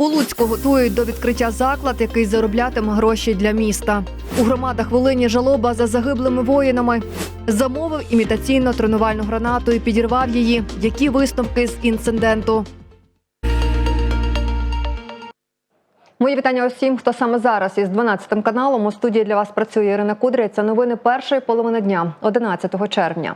У Луцьку готують до відкриття заклад, який зароблятиме гроші для міста. У громадах Волині жалоба за загиблими воїнами. Замовив імітаційно тренувальну гранату і підірвав її. Які висновки з інциденту? Мої вітання усім, хто саме зараз із 12 каналом. У студії для вас працює Ірина Кудря. Це новини першої половини дня, 11 червня.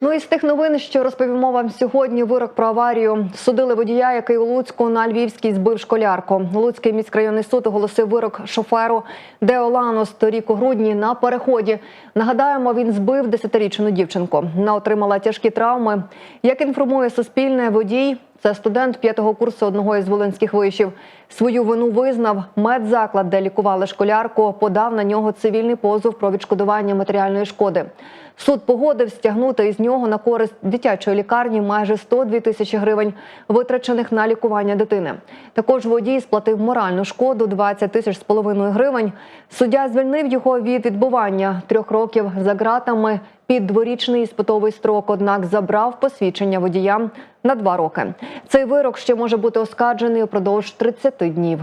Ну і з тих новин, що розповімо вам сьогодні, вирок про аварію судили водія, який у Луцьку на Львівській збив школярку. Луцький міськрайонний суд оголосив вирок шоферу Деолану торік у грудні на переході. Нагадаємо, він збив 10-річну дівчинку. Вона отримала тяжкі травми. Як інформує Суспільне, водій це студент п'ятого курсу одного із волинських вишів. Свою вину визнав. Медзаклад, де лікували школярку, подав на нього цивільний позов про відшкодування матеріальної шкоди. Суд погодив стягнути із нього на користь дитячої лікарні майже 102 тисячі гривень, витрачених на лікування дитини. Також водій сплатив моральну шкоду 20 тисяч з половиною гривень. Суддя звільнив його від відбування трьох років за ґратами під дворічний іспитовий строк, однак забрав посвідчення водіям на два роки. Цей вирок ще може бути оскаржений упродовж 30 днів.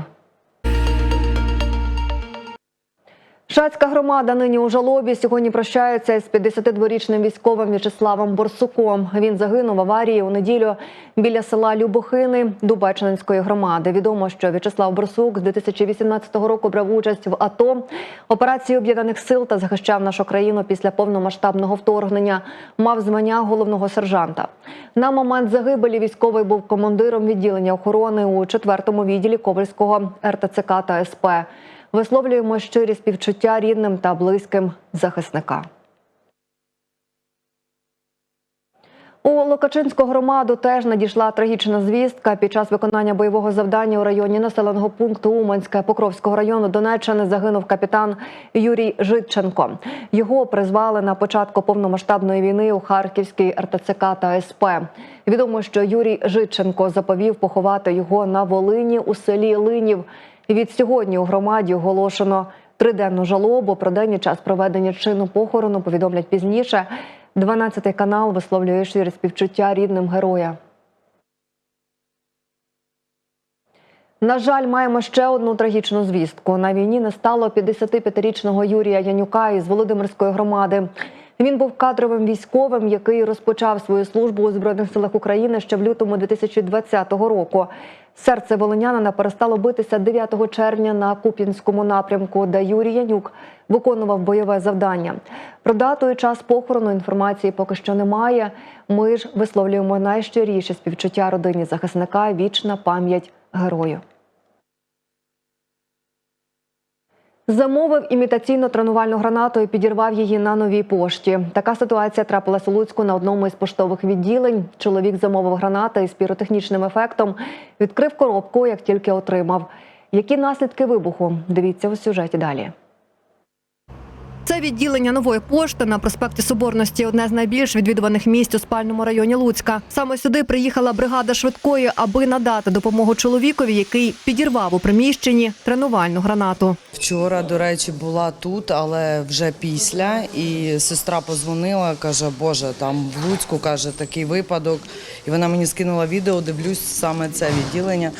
Шацька громада нині у жалобі. Сьогодні прощаються з 52-річним військовим В'ячеславом Борсуком. Він загинув в аварії у неділю біля села Любохини Дубачинської громади. Відомо, що В'ячеслав Борсук з 2018 року брав участь в АТО, операції об'єднаних сил та захищав нашу країну після повномасштабного вторгнення. Мав звання головного сержанта. На момент загибелі військовий був командиром відділення охорони у 4-му відділі Ковальського РТЦК та СП. Висловлюємо щирі співчуття рідним та близьким захисника. У Локачинську громаду теж надійшла трагічна звістка. Під час виконання бойового завдання у районі населеного пункту Уманське Покровського району Донеччини загинув капітан Юрій Житченко. Його призвали на початку повномасштабної війни у Харківській РТЦК та СП. Відомо, що Юрій Житченко заповів поховати його на Волині у селі Линів. Від сьогодні у громаді оголошено триденну жалобу. Про день час проведення чину похорону повідомлять пізніше. 12-й канал висловлює щирі співчуття рідним героя. На жаль, маємо ще одну трагічну звістку. На війні не стало 55-річного Юрія Янюка із Володимирської громади. Він був кадровим військовим, який розпочав свою службу у збройних силах України ще в лютому 2020 року. Серце волинянина перестало битися 9 червня на Куп'янському напрямку, де Юрій Янюк виконував бойове завдання. Про дату і час похорону інформації поки що немає. Ми ж висловлюємо найщиріше співчуття родині захисника. Вічна пам'ять герою. Замовив імітаційну тренувальну гранату і підірвав її на новій пошті. Така ситуація трапилась у Луцьку на одному із поштових відділень. Чоловік замовив гранати із піротехнічним ефектом, відкрив коробку, як тільки отримав. Які наслідки вибуху? Дивіться у сюжеті далі. Це відділення нової пошти на проспекті Соборності одне з найбільш відвідуваних місць у спальному районі Луцька. Саме сюди приїхала бригада швидкої, аби надати допомогу чоловікові, який підірвав у приміщенні тренувальну гранату. Вчора, до речі, була тут, але вже після. І сестра позвонила, каже, Боже, там в Луцьку каже такий випадок. І вона мені скинула відео, дивлюсь саме це відділення.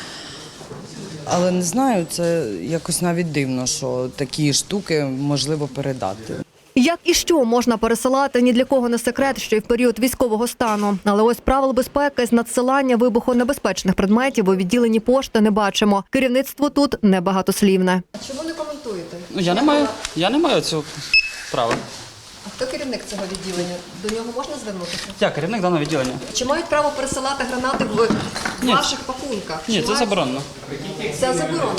Але не знаю, це якось навіть дивно, що такі штуки можливо передати. Як і що можна пересилати, ні для кого не секрет, що й в період військового стану. Але ось правил безпеки з надсилання вибухонебезпечних предметів у відділенні пошти не бачимо. Керівництво тут небагатослівне. Чому не коментуєте? Ну я не маю, я не маю цього права. Хто керівник цього відділення? До нього можна звернутися? Я керівник даного відділення. Чи мають право пересилати гранати в Ні. ваших пакунках? Ні, Чи це мають- заборонено. Це заборонено.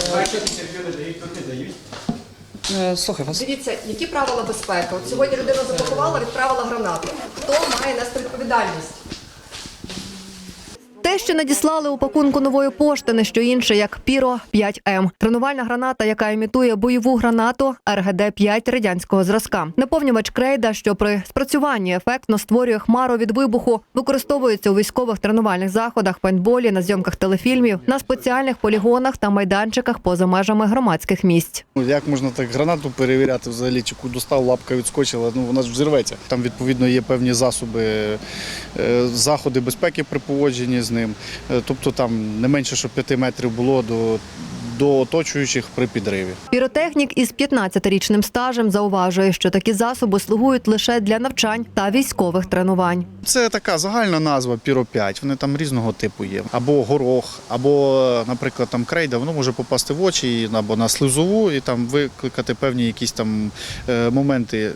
Е, Слухай вас. Дивіться, які правила безпеки. От сьогодні людина запакувала, відправила гранату. Хто має нести відповідальність? Те, що надіслали у пакунку нової пошти, не що інше, як Піро 5М. Тренувальна граната, яка імітує бойову гранату РГД 5 радянського зразка. Наповнювач крейда, що при спрацюванні ефектно створює хмару від вибуху, використовується у військових тренувальних заходах, пейнтболі, на зйомках телефільмів, на спеціальних полігонах та майданчиках поза межами громадських місць. Ну, Як можна так гранату перевіряти взагалі, чи достав, лапка відскочила, ну вона ж взірветься. Там відповідно є певні засоби, е, заходи безпеки при поводженні з ним. Е, Тобто там не менше, щоб 5 метрів було до, до оточуючих при підриві. Піротехнік із 15-річним стажем зауважує, що такі засоби слугують лише для навчань та військових тренувань. Це така загальна назва Піро 5. Вони там різного типу є. Або горох, або, наприклад, там крейда, воно може попасти в очі або на слизову і там викликати певні якісь там е, моменти.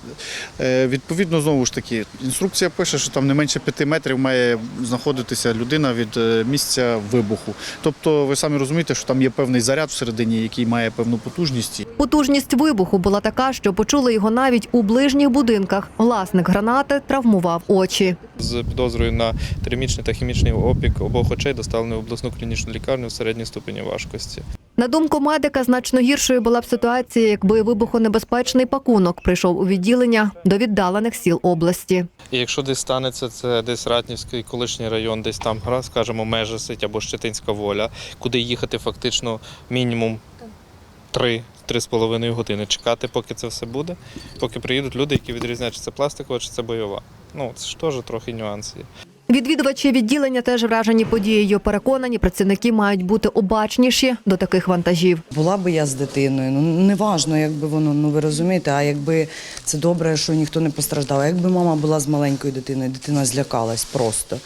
Е, відповідно, знову ж таки, інструкція пише, що там не менше 5 метрів має знаходитися людина від е, місця вибуху. Тобто, ви самі розумієте, що там є певний заряд всередині, який має певну потужність. Потужність вибуху була така, що почули його навіть у ближніх будинках. Власник гранати травмував очі. З підозрою на термічний та хімічний опік обох очей доставлено в обласну клінічну лікарню в середній ступені важкості. На думку медика, значно гіршою була б ситуація, якби вибухонебезпечний пакунок прийшов у відділення до віддалених сіл області. І якщо десь станеться, це десь Ратнівський колишній район, десь там гра, скажімо, Межесить або Щетинська воля, куди їхати фактично мінімум три. Три з половиною години чекати, поки це все буде, поки приїдуть люди, які відрізняють, чи це пластикова, чи це бойова. Ну це ж теж трохи нюанс є. Відвідувачі відділення теж вражені подією. Переконані, працівники мають бути обачніші до таких вантажів. Була би я з дитиною, ну неважно, якби воно, ну ви розумієте, а якби це добре, що ніхто не постраждав. А якби мама була з маленькою дитиною, дитина злякалась просто.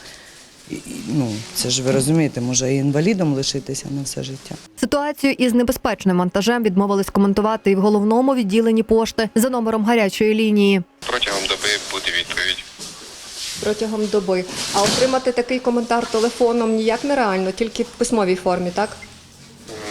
Ну, це ж ви розумієте, може і інвалідом лишитися на все життя. Ситуацію із небезпечним вантажем відмовились коментувати і в головному відділенні пошти за номером гарячої лінії. Протягом доби буде відповідь. Протягом доби. А отримати такий коментар телефоном ніяк нереально, тільки в письмовій формі, так?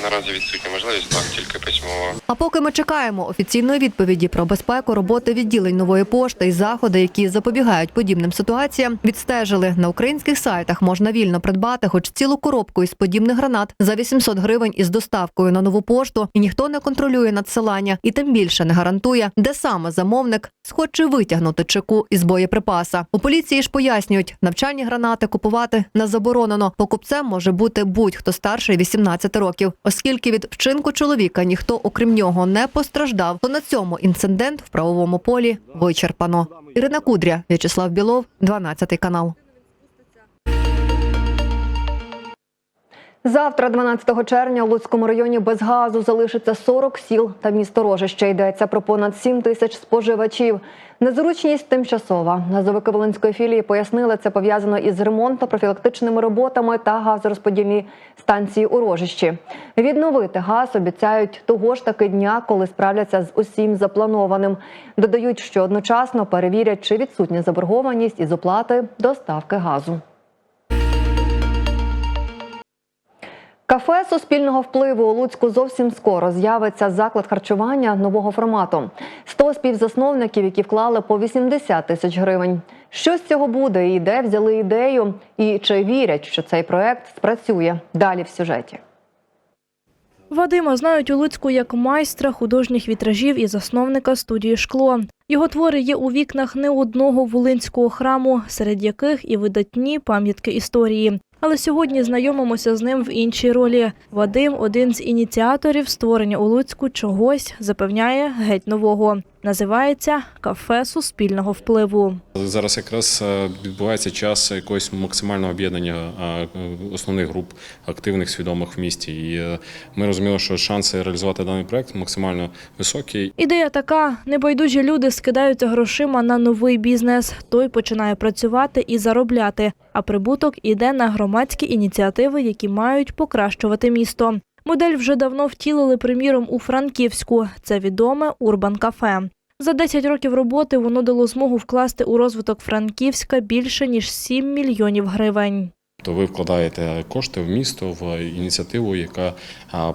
Наразі відсутня можливість, так, тільки письмово. А поки ми чекаємо офіційної відповіді про безпеку роботи відділень нової пошти і заходи, які запобігають подібним ситуаціям, відстежили на українських сайтах. Можна вільно придбати хоч цілу коробку із подібних гранат за 800 гривень із доставкою на нову пошту, і ніхто не контролює надсилання, і тим більше не гарантує, де саме замовник схоче витягнути чеку із боєприпаса. У поліції ж пояснюють, навчальні гранати купувати не заборонено. Покупцем може бути будь-хто старший 18 років, оскільки від вчинку чоловіка ніхто, окрім нього, не постраждав. То на цьому інцидент в правовому полі вичерпано. Ірина Кудря, В'ячеслав Білов, 12 канал. Завтра, 12 червня, у Луцькому районі без газу залишиться 40 сіл та місто Рожище. Йдеться про понад 7 тисяч споживачів. Незручність тимчасова. Назовики Волинської філії пояснили, це пов'язано із ремонтно-профілактичними роботами та газорозподільні станції у Рожищі. Відновити газ обіцяють того ж таки дня, коли справляться з усім запланованим. Додають, що одночасно перевірять, чи відсутня заборгованість із оплати доставки газу. Кафе суспільного впливу у Луцьку зовсім скоро з'явиться заклад харчування нового формату. 100 співзасновників, які вклали по 80 тисяч гривень. Що з цього буде і де взяли ідею, і чи вірять, що цей проект спрацює? Далі в сюжеті. Вадима знають у Луцьку як майстра художніх вітражів і засновника студії Шкло. Його твори є у вікнах не одного волинського храму, серед яких і видатні пам'ятки історії. Але сьогодні знайомимося з ним в іншій ролі. Вадим один з ініціаторів створення у Луцьку чогось запевняє геть нового. Називається кафе суспільного впливу. Зараз якраз е, відбувається час якогось максимального об'єднання е, основних груп активних свідомих в місті. І е, ми розуміли, що шанси реалізувати даний проект максимально високі. Ідея така: небайдужі люди скидаються грошима на новий бізнес. Той починає працювати і заробляти, а прибуток іде на громадські ініціативи, які мають покращувати місто. Модель вже давно втілили, приміром, у Франківську. Це відоме Урбан Кафе. За 10 років роботи воно дало змогу вкласти у розвиток Франківська більше ніж 7 мільйонів гривень. То ви вкладаєте кошти в місто, в ініціативу, яка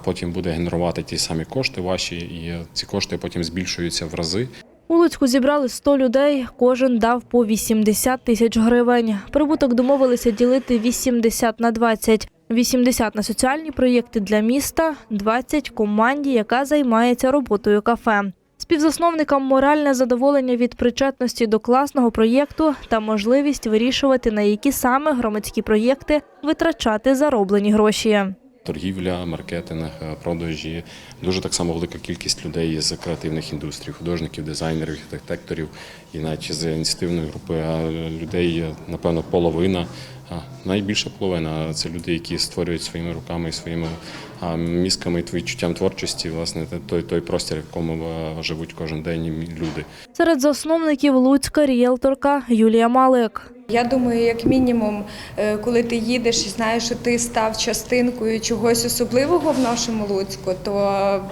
потім буде генерувати ті самі кошти ваші, і ці кошти потім збільшуються в рази. У Луцьку зібрали 100 людей, кожен дав по 80 тисяч гривень. Прибуток домовилися ділити 80 на 20. 80 на соціальні проєкти для міста, 20 – команді, яка займається роботою кафе. Співзасновникам моральне задоволення від причетності до класного проєкту та можливість вирішувати, на які саме громадські проєкти витрачати зароблені гроші. Торгівля, маркетинг, е, продажі, дуже так само велика кількість людей з креативних індустрій, художників, дизайнерів, архітекторів і навіть з ініціативної групи. Людей, напевно, половина, найбільша половина це люди, які створюють своїми руками і своїми а, мізками і відчуттям творчості, власне, той, той простір, в якому живуть кожен день люди. Серед засновників Луцька ріелторка Юлія Малик. Я думаю, як мінімум, е, коли ти їдеш і знаєш, що ти став частинкою чогось особливого в нашому Луцьку, то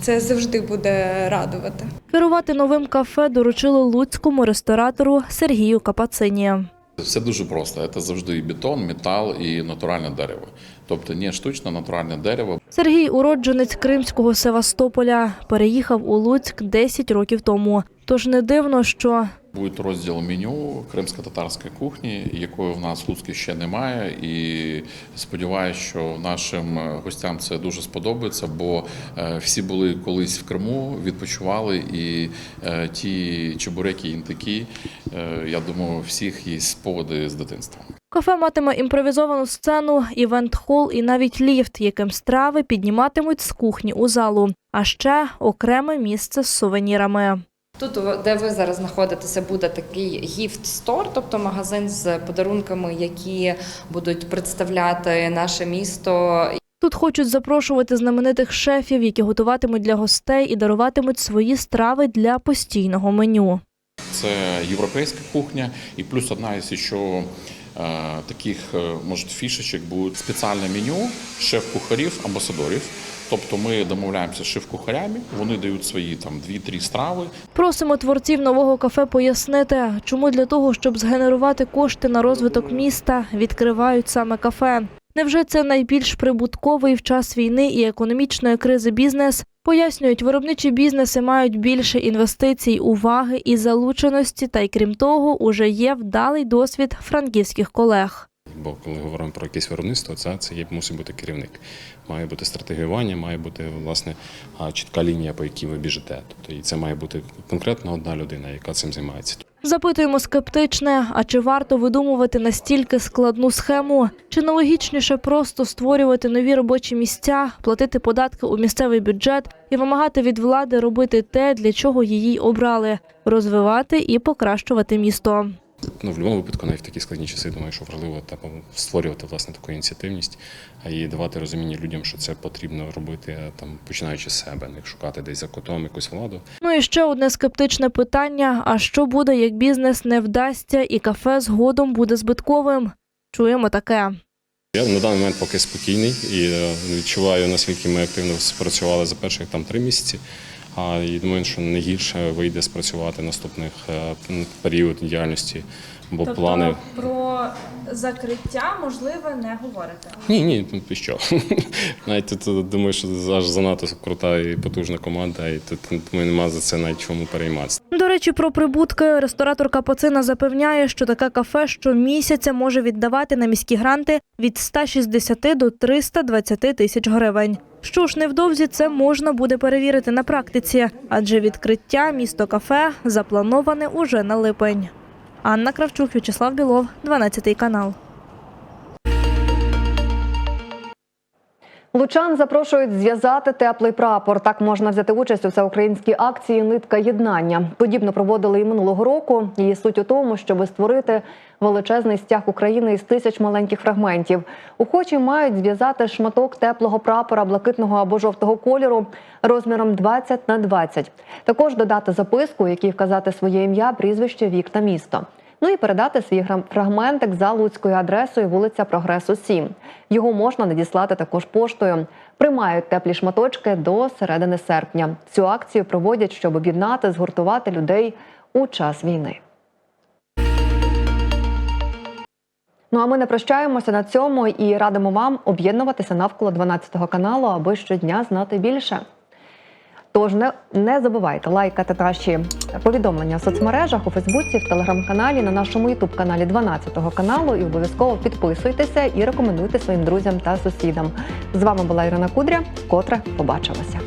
це завжди буде радувати. Керувати новим кафе доручили луцькому ресторатору Сергію Капацині. Все дуже просто. Це завжди і бетон, метал і натуральне дерево. Тобто не штучне натуральне дерево. Сергій уродженець Кримського Севастополя переїхав у Луцьк 10 років тому. Тож не дивно, що Буде розділ меню кримсько-татарської кухні, якої в нас в Луцьку ще немає. І сподіваюся, що нашим гостям це дуже сподобається, бо е, всі були колись в Криму, відпочивали, і е, ті чебуреки, інтики, е, я думаю, всіх є спогади з дитинства. кафе матиме імпровізовану сцену, івент-хол і навіть ліфт, яким страви підніматимуть з кухні у залу, а ще окреме місце з сувенірами. Тут, де ви зараз знаходитеся, буде такий гіфт-стор, тобто магазин з подарунками, які будуть представляти наше місто. Тут хочуть запрошувати знаменитих шефів, які готуватимуть для гостей і даруватимуть свої страви для постійного меню. Це європейська кухня, і плюс одна із ще е, таких, е, може, фішечок буде спеціальне меню шеф-кухарів, амбасадорів. Тобто ми домовляємося з шеф-кухарями, вони дають свої там 2-3 страви, Просимо творців нового кафе пояснити, чому для того, щоб згенерувати кошти на розвиток міста, відкривають саме кафе. Невже це найбільш прибутковий в час війни і економічної кризи бізнес? Пояснюють, виробничі бізнеси мають більше інвестицій, уваги і залученості, та й крім того, уже є вдалий досвід франківських колег. Бо коли говоримо про якесь виробництво, це, це є, мусить бути керівник. Має бути стратегіювання, має бути власне чітка лінія, по якій ви біжите. Тобто і це має бути конкретно одна людина, яка цим займається. Запитуємо скептичне, а чи варто видумувати настільки складну схему? Чи не логічніше просто створювати нові робочі місця, платити податки у місцевий бюджет і вимагати від влади робити те, для чого її обрали розвивати і покращувати місто? Ну, в будь-якому випадку, навіть в такі складні часи, думаю, що важливо та, створювати власне таку ініціативність і давати розуміння людям, що це потрібно робити там, починаючи з себе, не шукати десь за котом якусь владу. Ну і ще одне скептичне питання: а що буде, як бізнес не вдасться і кафе згодом буде збитковим? Чуємо таке. Я на даний момент поки спокійний і е, відчуваю, наскільки ми активно спрацювали за перших там три місяці. А і думаю, що не гірше вийде спрацювати наступних е, період діяльності, бо плани. про закриття можливе не говорите. Ні, ні, ну ти що. навіть тут е, думаю, що аж занадто крута і потужна команда, і тут думаю, нема за це навіть чому перейматися. До речі, про прибутки рестораторка Пацина запевняє, що таке кафе щомісяця може віддавати на міські гранти від 160 до 320 тисяч гривень. Що ж, невдовзі це можна буде перевірити на практиці, адже відкриття місто кафе заплановане уже на липень. Анна Кравчук, В'ячеслав Білов, 12 канал. Лучан запрошують зв'язати теплий прапор. Так можна взяти участь у всеукраїнській акції Нитка єднання. Подібно проводили і минулого року. Її суть у тому, щоб створити величезний стяг України із тисяч маленьких фрагментів. Охочі мають зв'язати шматок теплого прапора блакитного або жовтого кольору розміром 20 на 20. Також додати записку, у якій вказати своє ім'я, прізвище, вік та місто. Ну і передати свій фрагментик за луцькою адресою вулиця Прогресу 7. Його можна надіслати також поштою. Приймають теплі шматочки до середини серпня. Цю акцію проводять, щоб об'єднати, згуртувати людей у час війни. Ну а ми не прощаємося на цьому і радимо вам об'єднуватися навколо 12 каналу, аби щодня знати більше. Тож не, не забувайте лайкати наші повідомлення в соцмережах у Фейсбуці, в телеграм-каналі, на нашому Ютуб-каналі 12 каналу. І обов'язково підписуйтеся і рекомендуйте своїм друзям та сусідам. З вами була Ірина Кудря. Котре побачимося.